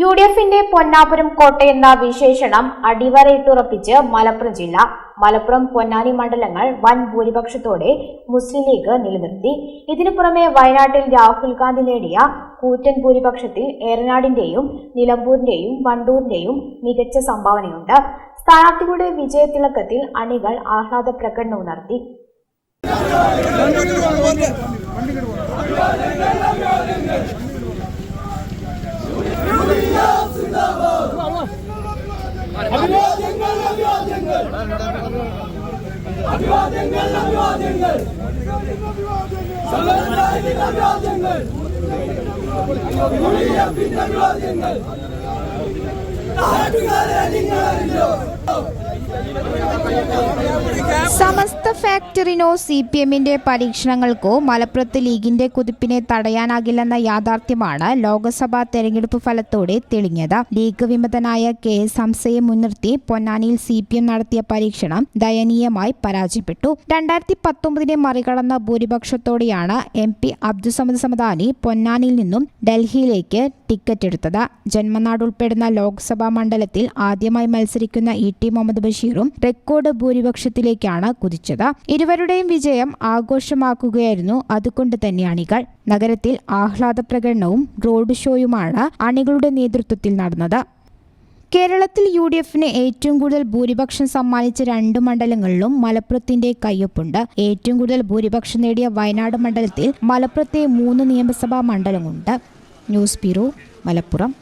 U D എഫിന്റെ പൊന്നാപുരം കോട്ടയെന്ന വിശേഷണം അടിവരയിട്ടുറപ്പിച്ച് മലപ്പുറം ജില്ല. മലപ്പുറം പൊന്നാനി മണ്ഡലങ്ങൾ വൻ ഭൂരിപക്ഷത്തോടെ മുസ്ലിം ലീഗ് നിലനിർത്തി. ഇതിനു പുറമെ വയനാട്ടിൽ രാഹുൽ ഗാന്ധി നേടിയ കൂറ്റൻ ഭൂരിപക്ഷത്തിൽ ഏറനാടിന്റെയും നിലമ്പൂരിന്റെയും വണ്ടൂരിന്റെയും മികച്ച സംഭാവനയുണ്ട്. സ്ഥാനാർത്ഥികളുടെ വിജയത്തിളക്കത്തിൽ അണികൾ ആഹ്ലാദ പ്രകടനവും നടത്തി അഭിവാദ്യങ്ങൾ അഭിവാദ്യങ്ങൾ അഭിവാദ്യങ്ങൾ അഭിവാദ്യങ്ങൾ സമരത്തിന്റെ അഭിവാദ്യങ്ങൾ അഭിവാദ്യങ്ങൾ നാട്ടുകാരെ നിങ്ങൾ അറിഞ്ഞോ സമസ്ത ഫാക്ടറിനോ സി പി എമ്മിന്റെ പരീക്ഷണങ്ങൾക്കോ മലപ്പുറത്ത് ലീഗിന്റെ കുതിപ്പിനെ തടയാനാകില്ലെന്ന യാഥാർത്ഥ്യമാണ് ലോക്സഭാ തെരഞ്ഞെടുപ്പ് ഫലത്തോടെ തെളിഞ്ഞത്. ലീഗ് വിമതനായ കെ എസ് ഹംസയെ മുൻനിർത്തി പൊന്നാനിയിൽ സി പി എം നടത്തിയ പരീക്ഷണം ദയനീയമായി പരാജയപ്പെട്ടു. രണ്ടായിരത്തി പത്തൊമ്പതിനെ മറികടന്ന ഭൂരിപക്ഷത്തോടെയാണ് എം പി അബ്ദുസമദ് സമദാനി പൊന്നാനിയിൽ നിന്നും ഡൽഹിയിലേക്ക് ടിക്കറ്റ് എടുത്തത്. ജന്മനാട് ഉൾപ്പെടുന്ന ലോക്സഭാ മണ്ഡലത്തിൽ ആദ്യമായി മത്സരിക്കുന്ന ഇ ടി മുഹമ്മദ് ബഷീറും റെക്കോർഡ് ഭൂരിപക്ഷത്തിലേക്കാണ് കുതിച്ചത്. ഇരുവരുടെയും വിജയം ആഘോഷമാക്കുകയായിരുന്നു. അതുകൊണ്ട് തന്നെ അണികൾ നഗരത്തിൽ ആഹ്ലാദ പ്രകടനവും റോഡ് ഷോയുമാണ് അണികളുടെ നേതൃത്വത്തിൽ നടന്നത്. കേരളത്തിൽ യു ഡി എഫിന് ഏറ്റവും കൂടുതൽ ഭൂരിപക്ഷം സമ്മാനിച്ച രണ്ട് മണ്ഡലങ്ങളിലും മലപ്പുറത്തിന്റെ കയ്യൊപ്പുണ്ട്. ഏറ്റവും കൂടുതൽ ഭൂരിപക്ഷം നേടിയ വയനാട് മണ്ഡലത്തിൽ മലപ്പുറത്തെ മൂന്ന് നിയമസഭാ മണ്ഡലമുണ്ട് ന്യൂസ് ബ്യൂറോ മലപ്പുറം.